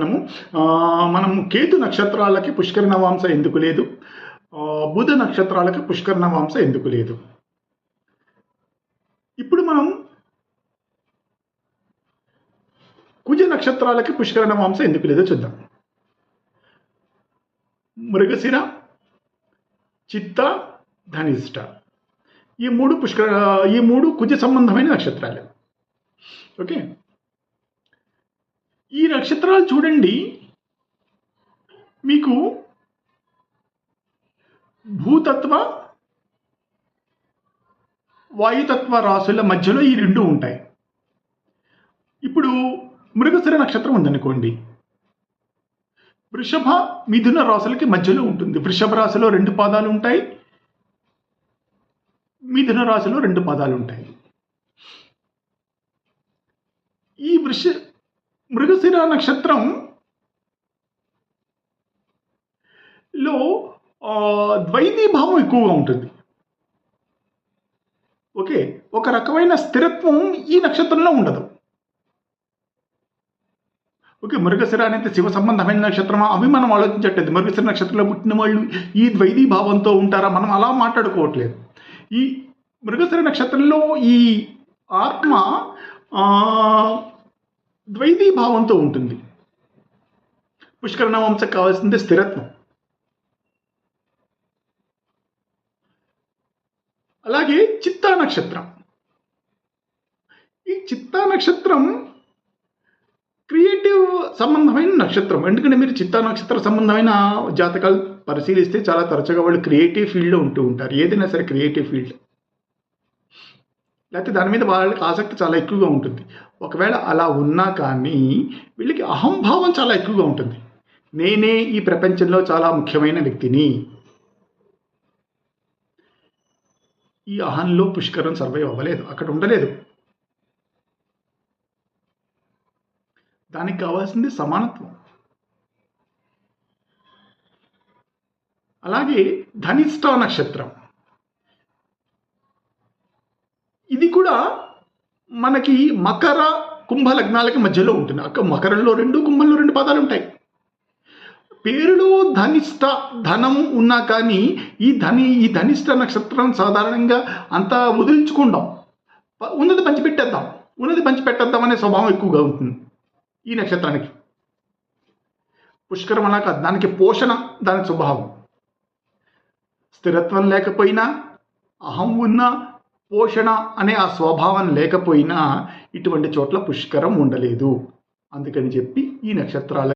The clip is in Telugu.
మనము మనం కేతు నక్షత్రాలకి పుష్కర నవాంశ ఎందుకు లేదు? బుధ నక్షత్రాలకి పుష్కర నవాంశ ఎందుకు లేదు? ఇప్పుడు మనం కుజ నక్షత్రాలకి పుష్కర నవాంశ ఎందుకు లేదో చూద్దాం. మృగశిర చిత్త ధనిష్ట. ఈ మూడు పుష్కర ఈ మూడు కుజ సంబంధమైన నక్షత్రాలు. ఓకే? ఈ నక్షత్రాలు చూడండి. మీకు భూతత్వ వాయుతత్వ రాశుల మధ్యలో ఈ రెండు ఉంటాయి. ఇప్పుడు మృగశిర నక్షత్రం ఉందనుకోండి. వృషభ మిథున రాశులకి మధ్యలో ఉంటుంది. వృషభ రాశిలో రెండు పాదాలు ఉంటాయి. మిథున రాశిలో రెండు పాదాలు ఉంటాయి. ఈ వృష నక్షత్రం లో ఆ, ద్వైతీ భావం ఎక్కువగా ఉంటుంది. ఓకే? ఒక రకమైన స్థిరత్వం ఈ నక్షత్రంలో ఉండదు. ఓకే? మృగశిర అనేది శివ సంబంధమైన నక్షత్రమా? అవి మనం ఆలోచించట్లేదు. మృగశిర నక్షత్రంలో పుట్టిన వాళ్ళు ఈ ద్వైతీ భావంతో ఉంటారా? మనం అలా మాట్లాడుకోవట్లేదు. ఈ మృగశిర నక్షత్రంలో ఈ ఆత్మ ద్వైతీ భావంతో ఉంటుంది. పుష్కరణ కావాల్సింది స్థిరత్వం. అలాగే చిత్తా నక్షత్రం ఈ చిత్తా నక్షత్రం క్రియేటివ్ సంబంధమైన నక్షత్రం. ఎందుకంటే మీరు చిత్తా నక్షత్ర సంబంధమైన జాతకాలు పరిశీలిస్తే చాలా తరచుగా వాళ్ళు క్రియేటివ్ ఫీల్డ్లో ఉంటూ ఉంటారు. ఏదైనా సరే క్రియేటివ్ ఫీల్డ్. లేకపోతే దాని మీద వాళ్ళకి ఆసక్తి చాలా ఎక్కువగా ఉంటుంది. ఒకవేళ అలా ఉన్నా కానీ వీళ్ళకి అహంభావం చాలా ఎక్కువగా ఉంటుంది. నేనే ఈ ప్రపంచంలో చాలా ముఖ్యమైన వ్యక్తిని. ఈ అహంలో పుష్కరం సర్వైవ్ అవ్వలేదు. అక్కడ ఉండలేదు. దానికి కావాల్సింది సమానత్వం. అలాగే ధనిష్ట నక్షత్రం. ఇది కూడా మనకి మకర కుంభ లగ్నాలకి మధ్యలో ఉంటుంది. అక్కడ మకరంలో రెండు కుంభంలో రెండు పదాలు ఉంటాయి పేరులో ధనిష్ట ధనం ఉన్నా కానీ ఈ ధని ఈ ధనిష్ట నక్షత్రం సాధారణంగా అంతా వదిలించుకుందాం. ప- ఉన్నది పంచిపెట్టేద్దాం. ఉన్నది పంచిపెట్టేద్దాం అనే స్వభావం ఎక్కువగా ఉంటుంది ఈ నక్షత్రానికి. పుష్కరం అలా దానికి పోషణ దాని స్వభావం. స్థిరత్వం లేకపోయినా అహం ఉన్న పోషణ అనే ఆ స్వభావం లేకపోయినా ఇటువంటి చోట్ల పుష్కరం ఉండలేదు. అందుకని చెప్పి ఈ నక్షత్రాల